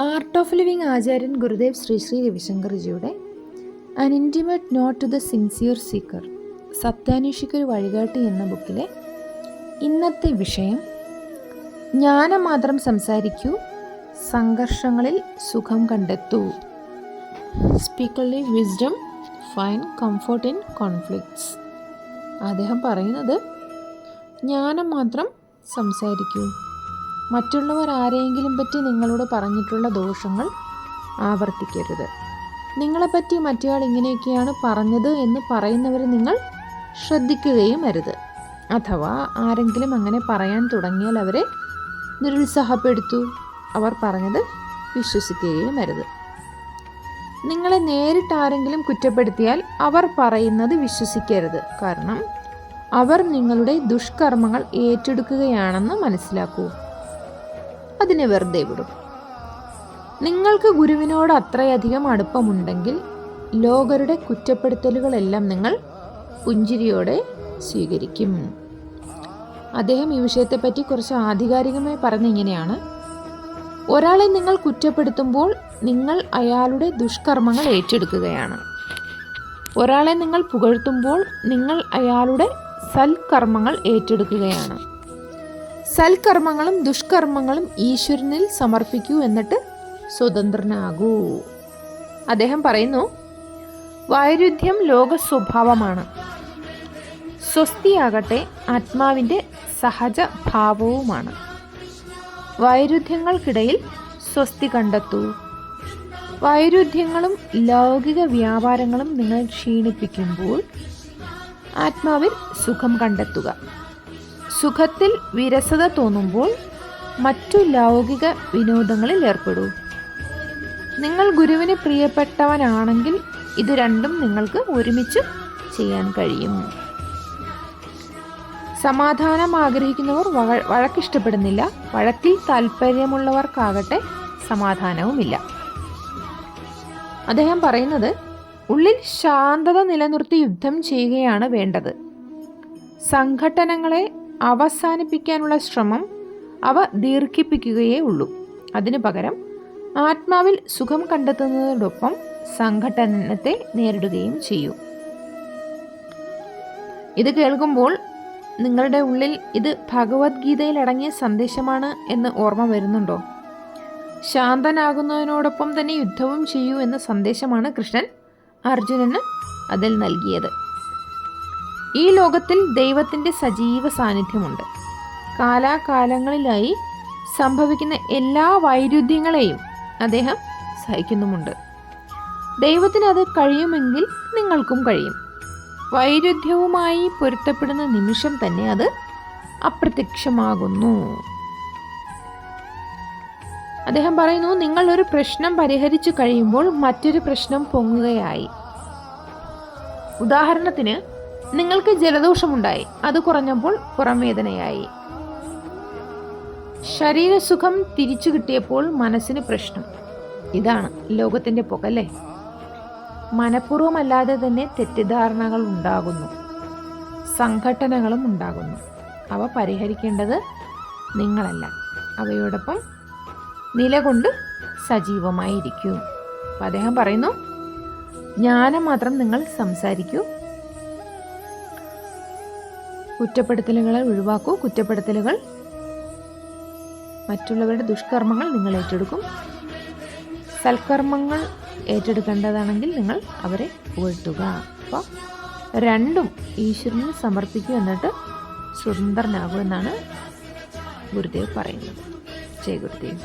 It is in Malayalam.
ആർട്ട് ഓഫ് ലിവിങ് ആചാര്യൻ Gurudev Shri Sri രവിശങ്കർജിയുടെ an intimate note to the sincere seeker സത്യാന്വേഷിക്കൊരു വഴികാട്ടി എന്ന ബുക്കിലെ ഇന്നത്തെ വിഷയം ജ്ഞാനം മാത്രം സംസാരിക്കൂ സംഘർഷങ്ങളിൽ സുഖം കണ്ടെത്തൂ. സ്പീക്കറിലെ wisdom find comfort in conflicts അദ്ദേഹം പറയുന്നത് ജ്ഞാനം മാത്രം സംസാരിക്കൂ. മറ്റുള്ളവർ ആരെയെങ്കിലും പറ്റി നിങ്ങളോട് പറഞ്ഞിട്ടുള്ള ദോഷങ്ങൾ ആവർത്തിക്കരുത്. നിങ്ങളെപ്പറ്റി മറ്റേയാൾ ഇങ്ങനെയൊക്കെയാണ് പറഞ്ഞത് എന്ന് പറയുന്നവരെ നിങ്ങൾ ശ്രദ്ധിക്കുകയും അരുത്. അഥവാ ആരെങ്കിലും അങ്ങനെ പറയാൻ തുടങ്ങിയാൽ അവരെ നിരുത്സാഹപ്പെടുത്തു. അവർ പറഞ്ഞത് വിശ്വസിക്കുകയും അരുത്. നിങ്ങളെ നേരിട്ട് ആരെങ്കിലും കുറ്റപ്പെടുത്തിയാൽ അവർ പറയുന്നത് വിശ്വസിക്കരുത്. കാരണം അവർ നിങ്ങളുടെ ദുഷ്കർമ്മങ്ങൾ ഏറ്റെടുക്കുകയാണെന്ന് മനസ്സിലാക്കൂ. അതിനെ വെറുതെ വിടും. നിങ്ങൾക്ക് ഗുരുവിനോട് അത്രയധികം അടുപ്പമുണ്ടെങ്കിൽ ലോകരുടെ കുറ്റപ്പെടുത്തലുകളെല്ലാം നിങ്ങൾ പുഞ്ചിരിയോടെ സ്വീകരിക്കും. അദ്ദേഹം ഈ വിഷയത്തെപ്പറ്റി കുറച്ച് ആധികാരികമായി പറഞ്ഞിങ്ങനെയാണ് ഒരാളെ നിങ്ങൾ കുറ്റപ്പെടുത്തുമ്പോൾ നിങ്ങൾ അയാളുടെ ദുഷ്കർമ്മങ്ങൾ ഏറ്റെടുക്കുകയാണ്. ഒരാളെ നിങ്ങൾ പുകഴ്ത്തുമ്പോൾ നിങ്ങൾ അയാളുടെ സൽക്കർമ്മങ്ങൾ ഏറ്റെടുക്കുകയാണ്. സൽക്കർമ്മങ്ങളും ദുഷ്കർമ്മങ്ങളും ഈശ്വരനിൽ സമർപ്പിക്കൂ എന്നിട്ട് സ്വതന്ത്രനാകൂ. അദ്ദേഹം പറയുന്നു വൈരുദ്ധ്യം ലോക സ്വഭാവമാണ് സ്വസ്തിയാകട്ടെ ആത്മാവിന്റെ സഹജ ഭാവവുമാണ് വൈരുദ്ധ്യങ്ങൾക്കിടയിൽ സ്വസ്തി കണ്ടെത്തൂ. വൈരുദ്ധ്യങ്ങളും ലൗകിക വ്യാപാരങ്ങളും നിങ്ങൾ ക്ഷീണിപ്പിക്കുമ്പോൾ ആത്മാവിൽ സുഖം കണ്ടെത്തുക. സുഖത്തിൽ വിരസത തോന്നുമ്പോൾ മറ്റു ലൗകിക വിനോദങ്ങളിൽ ഏർപ്പെടൂ. നിങ്ങൾ ഗുരുവിന് പ്രിയപ്പെട്ടവനാണെങ്കിൽ ഇത് രണ്ടും നിങ്ങൾക്ക് ഒരുമിച്ച് ചെയ്യാൻ കഴിയും. സമാധാനം ആഗ്രഹിക്കുന്നവർ വഴ വഴക്കിഷ്ടപ്പെടുന്നില്ല. വഴക്കിൽ താല്പര്യമുള്ളവർക്കാകട്ടെ സമാധാനവുമില്ല. അദ്ദേഹം പറയുന്നത് ഉള്ളിൽ ശാന്തത നിലനിർത്തി യുദ്ധം ചെയ്യുകയാണ് വേണ്ടത്. സംഘട്ടനങ്ങളെ അവസാനിപ്പിക്കാനുള്ള ശ്രമം അവ ദീർഘിപ്പിക്കുകയേ ഉള്ളൂ. അതിനു പകരം ആത്മാവിൽ സുഖം കണ്ടെത്തുന്നതോടൊപ്പം സംഘട്ടനത്തെ നേരിടുകയും ചെയ്യൂ. ഇത് കേൾക്കുമ്പോൾ നിങ്ങളുടെ ഉള്ളിൽ ഇത് ഭഗവത്ഗീതയിൽ അടങ്ങിയ സന്ദേശമാണ് എന്ന് ഓർമ്മ വരുന്നുണ്ടോ? ശാന്തനാകുന്നതിനോടൊപ്പം തന്നെ യുദ്ധവും ചെയ്യൂ എന്ന സന്ദേശമാണ് കൃഷ്ണൻ അർജുനന് അതിൽ നൽകിയത്. ഈ ലോകത്തിൽ ദൈവത്തിന്റെ സജീവ സാന്നിധ്യമുണ്ട്. കാലാകാലങ്ങളിലായി സംഭവിക്കുന്ന എല്ലാ വൈരുദ്ധ്യങ്ങളെയും അദ്ദേഹം സഹിക്കുന്നുമുണ്ട്. ദൈവത്തിന് അത് കഴിയുമെങ്കിൽ നിങ്ങൾക്കും കഴിയും. വൈരുദ്ധ്യവുമായി പൊരുത്തപ്പെടുന്ന നിമിഷം തന്നെ അത് അപ്രത്യക്ഷമാകുന്നു. അദ്ദേഹം പറയുന്നു നിങ്ങൾ ഒരു പ്രശ്നം പരിഹരിച്ചു കഴിയുമ്പോൾ മറ്റൊരു പ്രശ്നം പൊങ്ങുകയായി. ഉദാഹരണത്തിന് നിങ്ങൾക്ക് ജലദോഷമുണ്ടായി. അത് കുറഞ്ഞപ്പോൾ പുറംവേദനയായി. ശരീരസുഖം തിരിച്ചു കിട്ടിയപ്പോൾ മനസ്സിന് പ്രശ്നം. ഇതാണ് ലോകത്തിന്റെ പുകല്ലേ? മനഃപൂർവമല്ലാതെ തന്നെ തെറ്റിദ്ധാരണകൾ ഉണ്ടാകുന്നു. സംഘടനകളും ഉണ്ടാകുന്നു. അവ പരിഹരിക്കേണ്ടത് നിങ്ങളല്ല. അവയോടൊപ്പം നിലകൊണ്ട് സജീവമായിരിക്കൂ. അപ്പം അദ്ദേഹം പറയുന്നു ജ്ഞാനം മാത്രം നിങ്ങൾ സംസാരിക്കൂ. കുറ്റപ്പെടുത്തലുകളെ ഒഴിവാക്കൂ. കുറ്റപ്പെടുത്തലുകൾ മറ്റുള്ളവരുടെ ദുഷ്കർമ്മങ്ങൾ നിങ്ങൾ ഏറ്റെടുക്കും. സൽക്കർമ്മങ്ങൾ ഏറ്റെടുക്കേണ്ടതാണെങ്കിൽ നിങ്ങൾ അവരെ പുകഴ്ത്തുക. അപ്പോൾ രണ്ടും ഈശ്വരന് സമർപ്പിക്കൂ എന്നിട്ട് സ്വതന്ത്രനാകൂ എന്നാണ് ഗുരുദേവ് പറയുന്നത്. ജയ ഗുരുദേവ്.